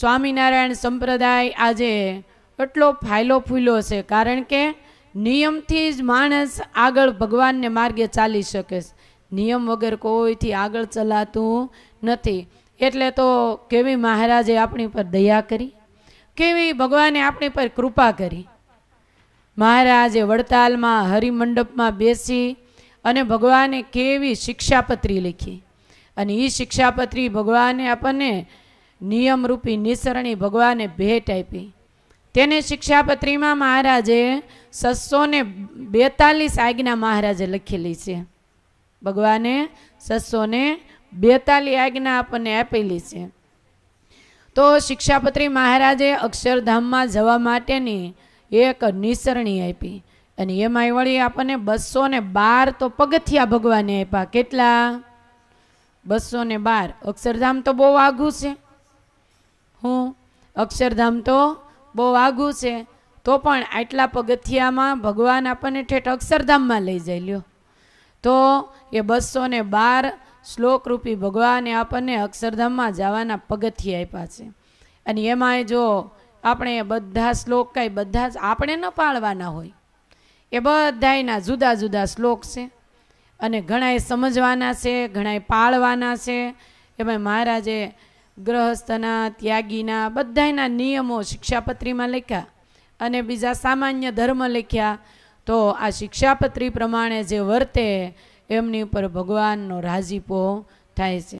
સ્વામિનારાયણ સંપ્રદાય આજે એટલો ફાયલો ફૂલ્યો છે, કારણ કે નિયમથી જ માણસ આગળ ભગવાનને માર્ગે ચાલી શકે છે. નિયમ વગર કોઈથી આગળ ચલાતું નથી. એટલે તો કેવી મહારાજે આપણી પર દયા કરી? કેવી ભગવાને આપણી પર કૃપા કરી? મહારાજે વડતાલમાં, હરિમંડપમાં બેસી અને ભગવાને કેવી શિક્ષાપત્રી લખી? અને એ શિક્ષાપત્રી ભગવાને આપણને નિયમરૂપી નિસરણી ભગવાને ભેટ આપી. તેને શિક્ષાપત્રીમાં મહારાજે છસો ને બેતાલીસ આજ્ઞા મહારાજે લખેલી છે. ભગવાને છસો ને બેતાલીસ આજ્ઞા આપણને આપેલી છે. તો શિક્ષાપત્રી મહારાજે અક્ષરધામમાં જવા માટેની એક નિસરણી આપી અને એમાં વળી આપણને બસો ને બાર તો પગથિયા ભગવાને આપ્યા. કેટલા? બસો ને બાર. અક્ષરધામ તો બહુ આઘું છે. હું અક્ષરધામ તો બહુ આઘું છે, તો પણ આટલા પગથિયામાં ભગવાન આપણને ઠેઠ અક્ષરધામમાં લઈ જાય લ્યો. તો એ બસો ને બાર શ્લોકરૂપી ભગવાને આપણને અક્ષરધામમાં જવાના પગથિયા આપ્યા છે. અને એમાંય જો આપણે બધા શ્લોક કાંઈ બધા જ આપણે ન પાળવાના હોય, એ બધાયના જુદા જુદા શ્લોક છે. અને ઘણાય સમજવાના છે, ઘણાય પાળવાના છે. એમાં મહારાજે ગ્રહસ્થના ત્યાગીના બધાના નિયમો શિક્ષાપત્રીમાં લખ્યા અને બીજા સામાન્ય ધર્મ લખ્યા, તો આ શિક્ષાપત્રી પ્રમાણે જે વર્તે, એમની ઉપર ભગવાનનો રાજીપો થાય છે.